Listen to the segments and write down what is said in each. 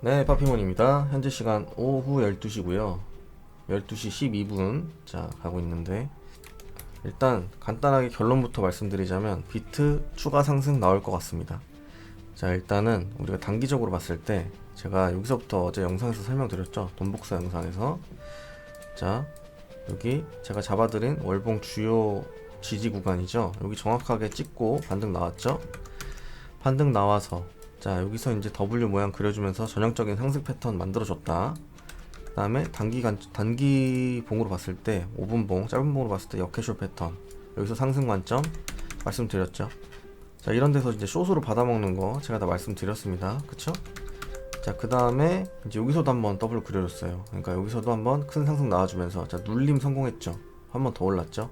네, 파피몬입니다. 현재 시간 오후 12시고요. 12시 12분 자 가고 있는데 일단 간단하게 결론부터 말씀드리자면 비트 추가 상승 나올 것 같습니다. 자 일단은 우리가 단기적으로 봤을 때 제가 여기서부터 어제 영상에서 설명드렸죠. 돈복사 영상에서 자 여기 제가 잡아드린 월봉 주요 지지 구간이죠. 여기 정확하게 찍고 반등 나왔죠. 반등 나와서 자 여기서 이제 W 모양 그려주면서 전형적인 상승 패턴 만들어줬다. 그 다음에 단기간 단기 봉으로 봤을 때 5분 봉, 짧은 봉으로 봤을 때 역캐쇼 패턴 여기서 상승 관점 말씀드렸죠. 자 이런 데서 이제 숏으로 받아먹는 거 제가 다 말씀드렸습니다. 그쵸? 자그 다음에 이제 여기서도 한번 더블 그려줬어요. 그러니까 여기서도 한번 큰 상승 나와주면서 자 눌림 성공했죠. 한번 더 올랐죠.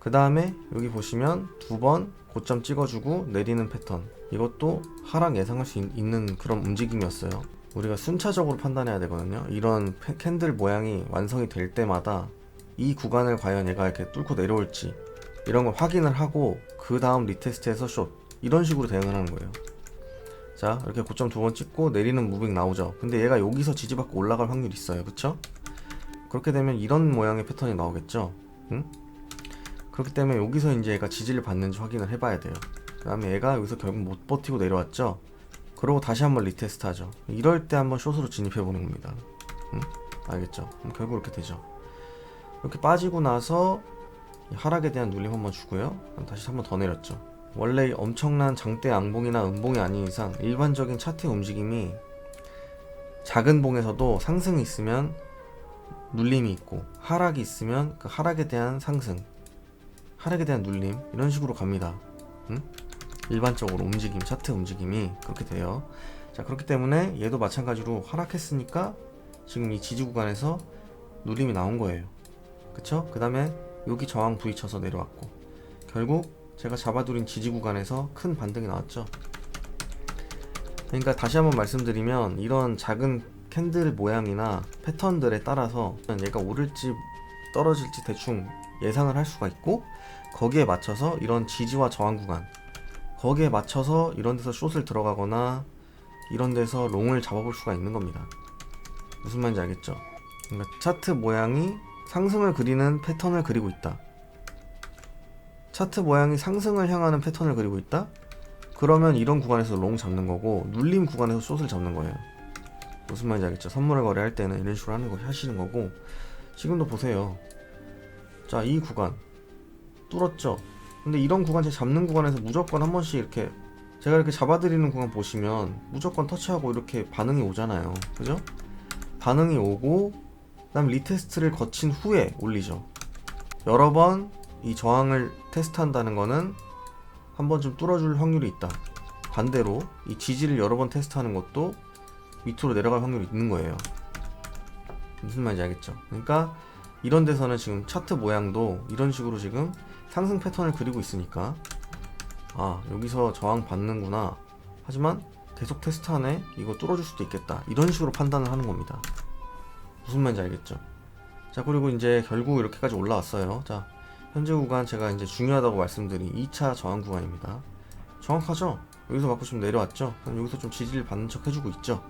그 다음에 여기 보시면 두 번 고점 찍어주고 내리는 패턴. 이것도 하락 예상할 수 있- 있는 그런 움직임이었어요. 우리가 순차적으로 판단해야 되거든요. 이런 패- 캔들 모양이 완성이 될 때마다 이 구간을 과연 얘가 이렇게 뚫고 내려올지 이런 걸 확인을 하고 그 다음 리테스트해서 숏 이런 식으로 대응을 하는 거예요. 자 이렇게 고점 두 번 찍고 내리는 무빙 나오죠. 근데 얘가 여기서 지지받고 올라갈 확률이 있어요. 그쵸? 그렇게 되면 이런 모양의 패턴이 나오겠죠? 응? 그렇기 때문에 여기서 이제 얘가 지지를 받는지 확인을 해봐야 돼요. 그 다음에 얘가 여기서 결국 못 버티고 내려왔죠. 그러고 다시 한번 리테스트 하죠. 이럴 때 한번 숏으로 진입해 보는 겁니다. 응? 알겠죠? 그럼 결국 이렇게 되죠. 이렇게 빠지고 나서 이 하락에 대한 눌림 한번 주고요. 다시 한번 더 내렸죠. 원래 이 엄청난 장대 양봉이나 음봉이 아닌 이상 일반적인 차트의 움직임이 작은 봉에서도 상승이 있으면 눌림이 있고 하락이 있으면 그 하락에 대한 상승 하락에 대한 눌림 이런 식으로 갑니다. 응? 일반적으로 움직임 차트 움직임이 그렇게 돼요. 자 그렇기 때문에 얘도 마찬가지로 하락했으니까 지금 이 지지 구간에서 눌림이 나온 거예요. 그쵸? 그 다음에 여기 저항 부딪혀서 내려왔고 결국 제가 잡아두린 지지 구간에서 큰 반등이 나왔죠. 그러니까 다시 한번 말씀드리면 이런 작은 캔들 모양이나 패턴들에 따라서 얘가 오를지 떨어질지 대충 예상을 할 수가 있고 거기에 맞춰서 이런 지지와 저항 구간 거기에 맞춰서 이런 데서 숏을 들어가거나 이런 데서 롱을 잡아볼 수가 있는 겁니다. 무슨 말인지 알겠죠? 그러니까 차트 모양이 상승을 그리는 패턴을 그리고 있다. 차트 모양이 상승을 향하는 패턴을 그리고 있다? 그러면 이런 구간에서 롱 잡는 거고 눌림 구간에서 숏을 잡는 거예요. 무슨 말인지 알겠죠? 선물을 거래할 때는 이런 식으로 하는 거 하시는 거고 지금도 보세요. 자, 이 구간 뚫었죠. 근데 이런 구간 제 잡는 구간에서 무조건 한 번씩 이렇게 제가 이렇게 잡아드리는 구간 보시면 무조건 터치하고 이렇게 반응이 오잖아요. 그죠? 반응이 오고 그다음 리테스트를 거친 후에 올리죠. 여러 번 이 저항을 테스트한다는 거는 한 번쯤 뚫어줄 확률이 있다. 반대로 이 지지를 여러 번 테스트하는 것도 밑으로 내려갈 확률이 있는 거예요. 무슨 말인지 알겠죠? 그러니까 이런 데서는 지금 차트 모양도 이런 식으로 지금 상승 패턴을 그리고 있으니까. 아 여기서 저항 받는구나. 하지만 계속 테스트하네 이거 뚫어줄 수도 있겠다. 이런 식으로 판단을 하는 겁니다. 무슨 말인지 알겠죠? 자 그리고 이제 결국 이렇게까지 올라왔어요. 자 현재 구간 제가 이제 중요하다고 말씀드린 2차 저항 구간입니다. 정확하죠? 여기서 맞고 좀 내려왔죠? 여기서 좀 지지를 받는 척 해주고 있죠?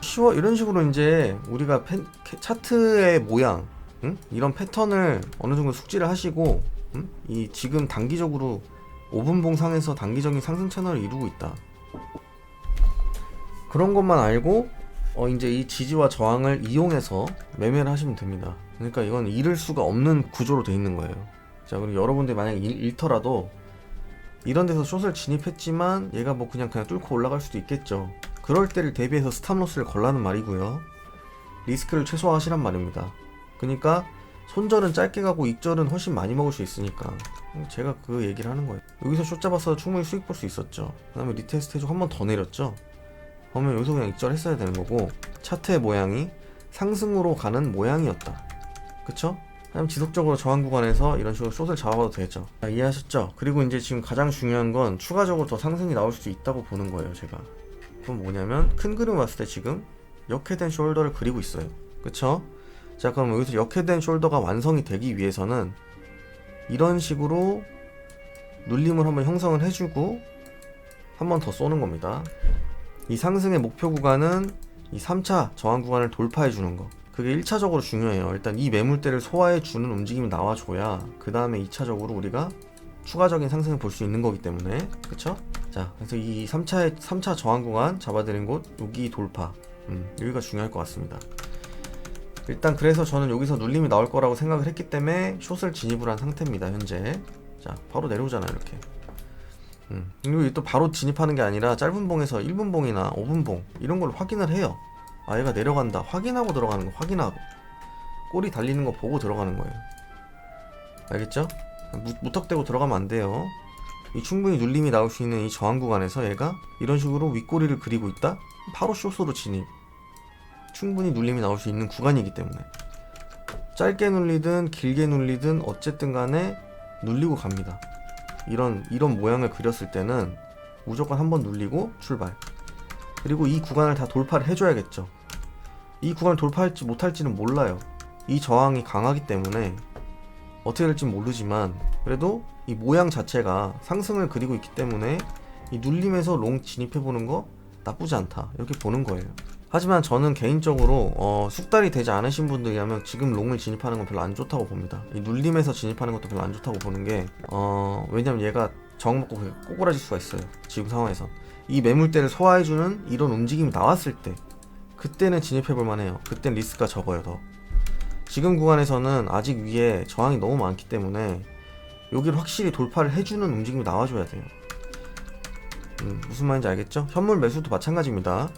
쉬워 이런 식으로 이제 우리가 펜- 캐- 차트의 모양 응? 이런 패턴을 어느 정도 숙지를 하시고 응? 이 지금 단기적으로 5분봉 상에서 단기적인 상승 채널을 이루고 있다. 그런 것만 알고 어 이제 이 지지와 저항을 이용해서 매매를 하시면 됩니다. 그러니까 이건 잃을 수가 없는 구조로 돼 있는 거예요. 자, 그리고 여러분들이 만약에 잃, 잃더라도 이런 데서 숏을 진입했지만 얘가 뭐 그냥 그냥 뚫고 올라갈 수도 있겠죠. 그럴 때를 대비해서 스탑로스를 걸라는 말이고요. 리스크를 최소화하시란 말입니다. 그러니까 손절은 짧게 가고 익절은 훨씬 많이 먹을 수 있으니까 제가 그 얘기를 하는 거예요. 여기서 숏 잡아서 충분히 수익 볼 수 있었죠. 그 다음에 리테스트 해주고 한 번 더 내렸죠. 그러면 여기서 그냥 익절 했어야 되는 거고 차트의 모양이 상승으로 가는 모양이었다. 그쵸? 그럼 지속적으로 저항 구간에서 이런 식으로 숏을 잡아봐도 되겠죠. 자, 이해하셨죠? 그리고 이제 지금 가장 중요한 건 추가적으로 더 상승이 나올 수도 있다고 보는 거예요, 제가. 그건 뭐냐면 큰 그림 봤을 때 지금 역회된 숄더를 그리고 있어요. 그쵸? 자 그럼 여기서 역회된 숄더가 완성이 되기 위해서는 이런 식으로 눌림을 한번 형성을 해주고 한 번 더 쏘는 겁니다. 이 상승의 목표 구간은 이 3차 저항 구간을 돌파해 주는 거. 그게 1차적으로 중요해요. 일단 이 매물대를 소화해 주는 움직임이 나와줘야 그 다음에 2차적으로 우리가 추가적인 상승을 볼 수 있는 거기 때문에 그쵸? 자 그래서 이 3차의 3차 저항 구간 잡아드린 곳 여기 돌파 음, 여기가 중요할 것 같습니다. 일단 그래서 저는 여기서 눌림이 나올 거라고 생각을 했기 때문에 숏을 진입을 한 상태입니다 현재. 자 바로 내려오잖아요 이렇게. 음, 그리고 이또 바로 진입하는 게 아니라 짧은 봉에서 1분 봉이나 5분 봉 이런 걸 확인을 해요. 아 얘가 내려간다. 확인하고 들어가는 거 확인하고. 꼬리 달리는 거 보고 들어가는 거예요. 알겠죠? 무, 무턱대고 들어가면 안 돼요. 이 충분히 눌림이 나올 수 있는 이 저항 구간에서 얘가 이런 식으로 윗꼬리를 그리고 있다? 바로 숏으로 진입 충분히 눌림이 나올 수 있는 구간이기 때문에. 짧게 눌리든 길게 눌리든 어쨌든 간에 눌리고 갑니다. 이런 이런 모양을 그렸을 때는 무조건 한번 눌리고 출발. 그리고 이 구간을 다 돌파를 해줘야겠죠. 이 구간을 돌파할지 못할지는 몰라요. 이 저항이 강하기 때문에 어떻게 될지 모르지만 그래도 이 모양 자체가 상승을 그리고 있기 때문에 이 눌림에서 롱 진입해보는 거 나쁘지 않다. 이렇게 보는 거예요 하지만 저는 개인적으로 어, 숙달이 되지 않으신 분들이라면 지금 롱을 진입하는 건 별로 안 좋다고 봅니다. 이 눌림에서 진입하는 것도 별로 안 좋다고 보는 게 어, 왜냐면 얘가 정 먹고 그냥 꼬꾸라질 수가 있어요. 지금 상황에서 이 매물대를 소화해주는 이런 움직임이 나왔을 때 그때는 진입해볼 만해요. 그땐 리스크가 적어요 더. 지금 구간에서는 아직 위에 저항이 너무 많기 때문에 여기를 확실히 돌파를 해주는 움직임이 나와줘야 돼요. 음, 무슨 말인지 알겠죠? 현물 매수도 마찬가지입니다.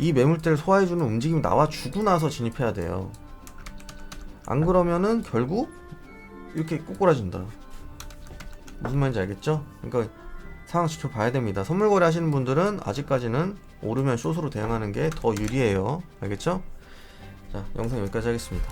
이 매물대를 소화해주는 움직임이 나와주고 나서 진입해야 돼요. 안 그러면은 결국 이렇게 꼬꾸라진다. 무슨 말인지 알겠죠? 그러니까 상황 지켜봐야 됩니다. 선물 거래 하시는 분들은 아직까지는 오르면 숏으로 대응하는 게 더 유리해요. 알겠죠? 자, 영상 여기까지 하겠습니다.